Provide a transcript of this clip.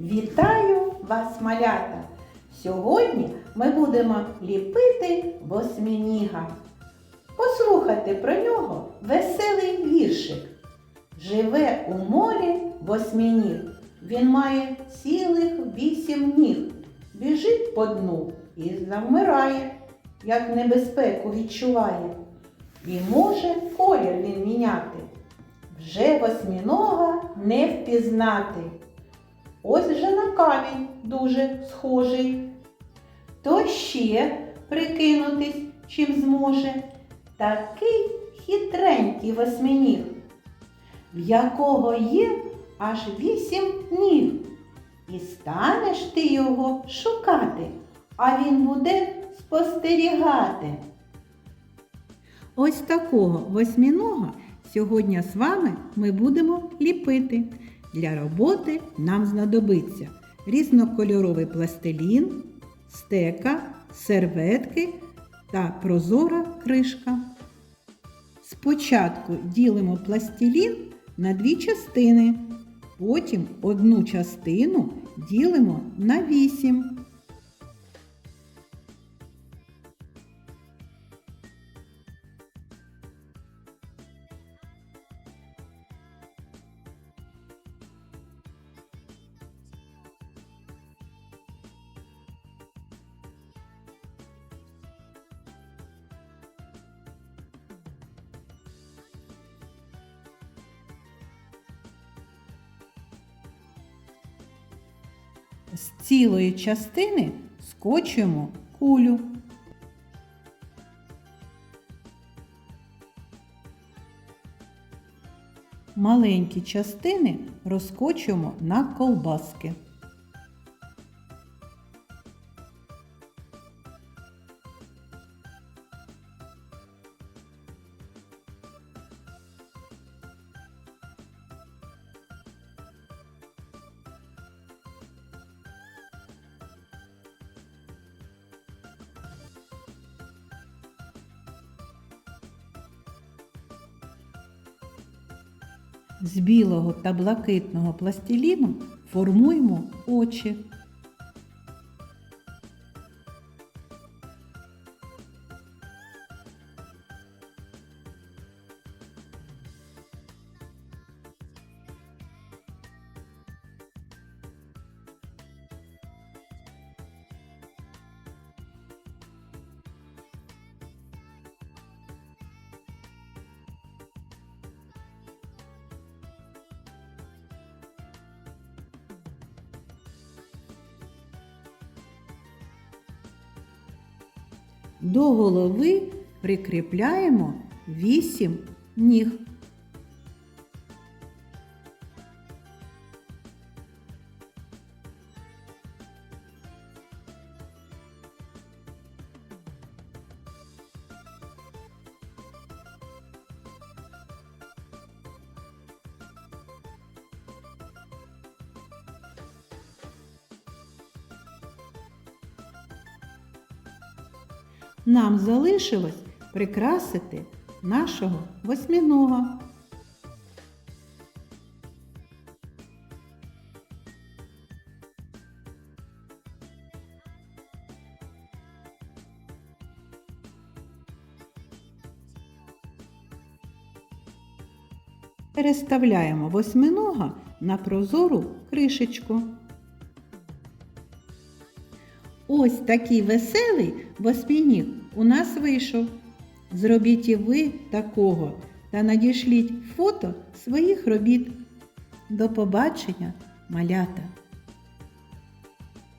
Вітаю вас, малята! Сьогодні ми будемо ліпити восьминіга. Послухайте про нього веселий віршик. Живе у морі восьминіг. Він має цілих вісім ніг. Біжить по дну і завмирає, як небезпеку відчуває. І може колір він міняти. Вже восьмінога не впізнати. Ось же на камінь дуже схожий. То ще прикинутись чим зможе. Такий хитренький восьминіг, в якого є аж вісім ніг. І станеш ти його шукати, а він буде спостерігати. Ось такого восьмінога сьогодні з вами ми будемо ліпити. Для роботи нам знадобиться різнокольоровий пластилін, стека, серветки та прозора кришка. Спочатку ділимо пластилін на дві частини, потім одну частину ділимо на вісім. З цілої частини скочуємо кулю. Маленькі частини розкочуємо на ковбаски. З білого та блакитного пластиліну формуємо очі. До голови прикріпляємо вісім ніг. Нам залишилось прикрасити нашого восьмінога. Переставляємо восьминога на прозору кришечку. Ось такий веселий восьминіг у нас вийшов. Зробіть і ви такого та надішліть фото своїх робіт. До побачення, малята!